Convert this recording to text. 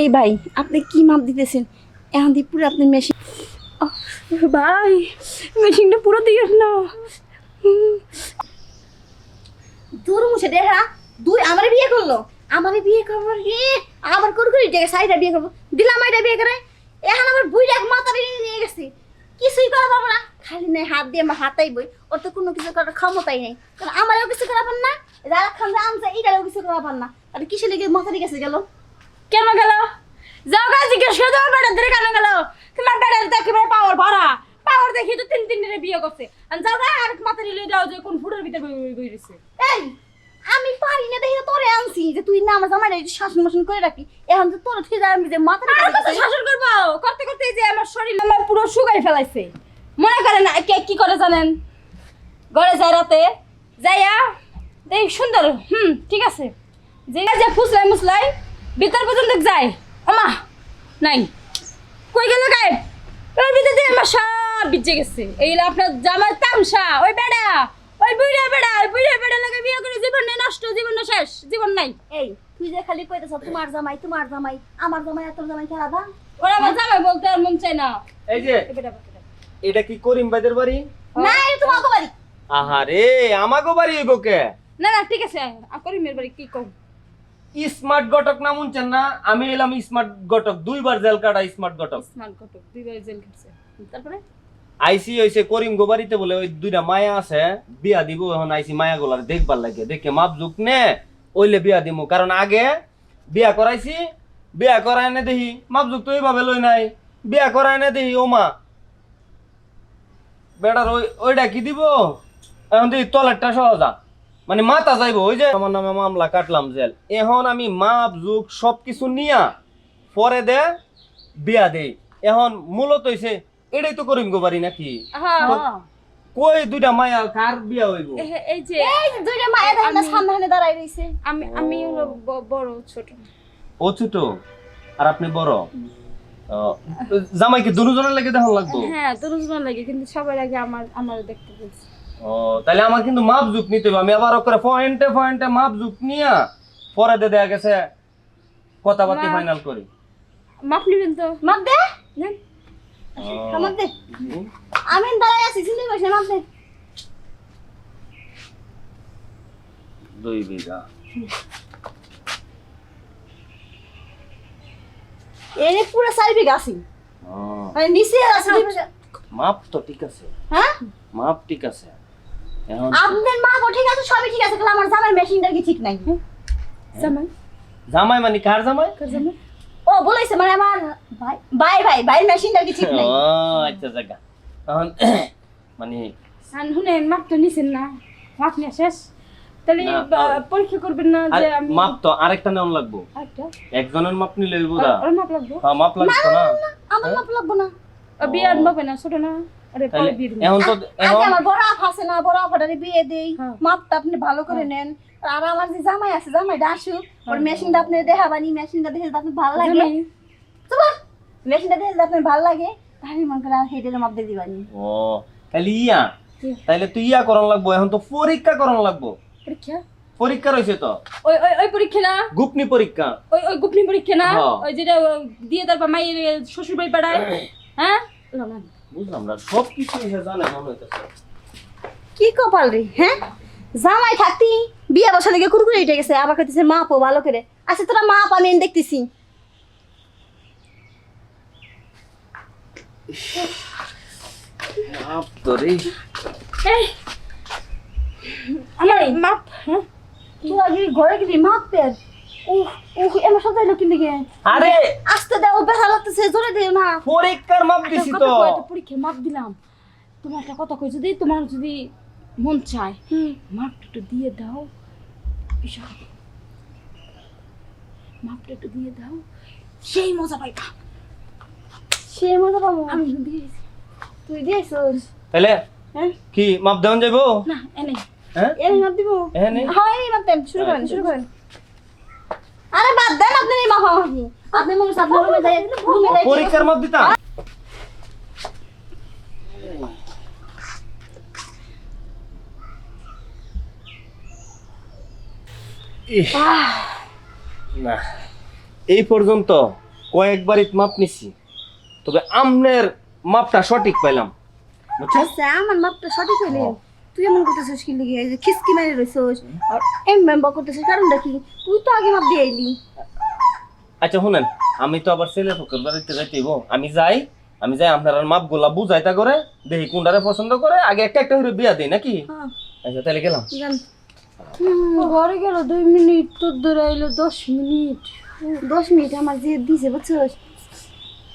এই ভাই আপনি কি মাপ দিতেছেন? এখন দিয়ে পুরো আপনি মেশিন ভাই মেশিনটা পুরো দিয়ে না দূর মুছে দেখা দুই আমার বিয়ে করল। আমার বিয়ে করব রে আবার করে করে দেখে সাইডা বিয়ে করব? দিলাম এটা বিয়ে করে। এখন আমার বুইটা মাথা বেরিয়ে নিয়ে গেছে। কিছুই করা পাবো না। খালি নেই হাত দিয়ে আমার হাতাই বই ওর তো কোনো কিছু করার ক্ষমতাই নেই। কারণ আমারও কিছু করা পান না? যারা খান আনছে এইটারও কিছু করা পান না। আর কিসে লেগে মাথা গেছে গেল? কেন জিজ্ঞেস করে তোমার বেটার ধরে কেন গেল? তোমার বেটার তো একেবারে পাওয়ার ভরা। পাওয়ার দেখি তো তিন তিন দিনে বিয়ে করছে। আর যাও গা আর মাথা রিলে দাও যে কোন ফুটের ভিতরে বই বই বই রয়েছে। এই আমি পারি না দেখি তোরে আনছি যে তুই না আমার একটু শাসন মাসন করে রাখি এখন তো তোর ঠিক আমি যে মাথা আর কত শাসন করব? করতে করতে যে আমার শরীর আমার পুরো শুকাই ফেলাইছে। মনে করেন না কে কি করে জানেন? ঘরে যায় রাতে যাইয়া দেখ সুন্দর হুম ঠিক আছে। যে যে ফুসলাই মুসলাই ভিতর পর্যন্ত যায় আমা নাই। কই গেল গায়ে ওই ভিতর দিয়ে আমার সব বিজে গেছে। এই আপনার জামাই তামসা ওই বেড়া ওই বুড়া বেড়া ওই বুড়া বেড়া লাগে বিয়ে করে জীবন নেই নষ্ট জীবন শেষ জীবন নাই। এই তুই যে খালি কইতেছ তোমার জামাই তোমার জামাই আমার জামাই আর তোর জামাই খেলা দা ওরা আমার জামাই বলতে আর মন চায় না। এই যে। এটা কি করিম ভাইদের বাড়ি? না এটা তোমার বাড়ি। আহারে আমাগো বাড়ি হইব কে? না না ঠিক আছে করি মেয়ের বাড়ি কি কম? স্মার্ট ঘটক না শুনছেন না? আমি এলাম স্মার্ট ঘটক দুইবার জেল কাটা স্মার্ট ঘটক স্মার্ট ঘটক দুইবার জেল খেটছে তারপরে? আইসি হইছে করিম গো বাড়িতে বলে ওই দুইটা মায়া আছে বিয়া দিব এখন আইসি মায়া গুলার দেখবার লাগে। দেখে মাপ জুক নে ওইলে বিয়া দিমু। কারণ আগে বিয়া করাইছি বিয়া করাই না দেখি মাপ জুক তো এইভাবে লই নাই। বিয়া করাই না দেখি ও মা বেটার ওই ওইটা কি দিব? এখন দেখি তলেরটা সহজা। মানে মাথা যাইবো ওই যে আমার নামে মামলা কাটলাম জেল। এখন আমি মাপ জুক সব কিছু নিয়া পরে দে বিয়া দেই। এখন মূলত হইছে এটাই তো করিম গো বাড়ি নাকি? হ্যাঁ কই দুইটা মায়া কার বিয়া হইব? এই যে এই দুইটা মায়ের দেখেন না সামনে সামনে দাঁড়াই রইছে। আমি আমি হলো বড় ছোট। ও ছোট? আর আপনি বড়? ও, জামাই কি দুজনের লেগে দেখান লাগবো? হ্যাঁ জন্য লাগে কিন্তু সবার আগে আমার আমার দেখতে বলছি। ও তাহলে আমার কিন্তু মাপ জুক নিতে হবে। আমি আবার করে পয়েন্টে পয়েন্টে মাপ জুক নিয়া পরে দে দেখা গেছে কথাবার্তা ফাইনাল করি। মাপ নিবেন তো। মাপ দে। মাপ দে। আমি দাঁড়াই আছি মাপ দে। দুই বিঘা। এনে পুরো চারি বিঘা আছি। মানে নিচে আছে মাপ তো ঠিক আছে। হ্যাঁ? মাপ ঠিক আছে। আপনাদের মাপও ঠিক আছে সবই ঠিক আছে কিন্তু আমার জামাই মেশিনটা কি ঠিক নাই? জামাই? জামাই মানে কার জামাই? কার জামাই? ও বলেছে মানে আমার ভাই ভাই ভাই ভাই মেশিনটা কি ঠিক নাই? ও আচ্ছা জায়গা এখন মানে আর শুনেন মাপটা নিছেন না। মাপ নিয়ে শেষ। তাহলে পরীক্ষা করবেন না যে আমি মাপ তো আরেকটা নেওয়া লাগবো। একটা একজনের মাপ নিলে হইব না। মাপ লাগবে? হ্যাঁ মাপ লাগতো না আমার মাপ লাগবো না। বিয়ার মাপে না ছোট না? আরে তাহলে বিয়ে এখন তো আমার বড় আপ আছে না বড় আপাটারে বিয়ে দেই। হ্যাঁ। মাপটা আপনি ভালো করে নেন। আর আমার যে জামাই আছে জামাইটা আসুক ওর মেশিনটা আপনি দেখাবানি মেশিনটা দেখে যদি ভালো লাগে তোমার মেশিনটা দেখে আপনার ভালো লাগে তাহলে মনে করেন হেডের মাপ দিয়ে দিবানি। ও তাহলে ইয়া? তাহলে ইয়া করন লাগবো এখন তো পরীক্ষা করন লাগবো। পরীক্ষা? পরীক্ষা রয়েছে তো? ওই ওই ওই পরীক্ষা না? গুপনি পরীক্ষা। ওই ওই গুপনি পরীক্ষা না? হ্যাঁ। ওই যেটা দিয়ে তারপর মায়ের শ্বশুর বাড়ি পাঠায়। হ্যাঁ? না। বুঝলাম না সব কিছু জানে মনে হইতেছে। কি কপাল রে হ্যাঁ? জামাই থাকতি বিয়ে বছর লেগে কুরকুরে উঠে গেছে আবার কইতেছে মাপও ভালো করে। আচ্ছা তোরা মাপ আমি দেখতেছি। মাপ তো রে আমার? মাপ হ্যাঁ? তুই আগে ঘরে গেলি মাপ পের উহ উহ এমন সাজাইলো কিন্তু গে। আরে! আস্তে দাও ব্যথা লাগতেছে জোরে দিও না। পরীক্ষার মাপ দিছি তো। কথা কই, একটা পরীক্ষা মাপ দিলাম। তোমার একটা কথা কই যদি তোমার যদি মন চায় মাপটা একটু দিয়ে দাও। মাপটা একটু দিয়ে দাও। সেই মজা পাইবা। সে মজা পাবো। আমি দিয়েছি তুই দিয়েছিস তাহলে হ্যাঁ? কি মাপ দেওয়ান যাইবো? না এনে। হ্যাঁ? এই মাপ দিব। এখানে হ্যাঁ এই মাপ দেন শুরু করেন শুরু করেন। আরে বাদ দেন আপনি এই আপনি মনে রুমে যাই রুমে যাই। পরীক্ষার দিতাম। না এই পর্যন্ত কয়েকবারই মাপ নিছি তবে আমনের মাপটা সঠিক পাইলাম। বুঝছিস আচ্ছা আমার মাপটা সঠিক হইলে। তুই এমন করতেছিস কি যে খিসকি মেরে রইছিস আর এম মেম্বার করতেছিস কারণটা কি? তুই তো আগে মাপ দিয়ে আইলি। আচ্ছা শুনেন আমি তো আবার ছেলে পক্ষের বাড়িতে যাইতেইব আমি যাই আমি যাই আপনার মাপ গোলা বুঝাইতা করে দেখি কোনটারে পছন্দ করে। আগে একটা একটা করে বিয়া দিই নাকি? হ্যাঁ। আচ্ছা তাহলে গেলাম। ঘরে গেল দুই মিনিট তোর ধরে আইলো দশ মিনিট। দশ মিনিট আমার যে দিছে বুঝছস?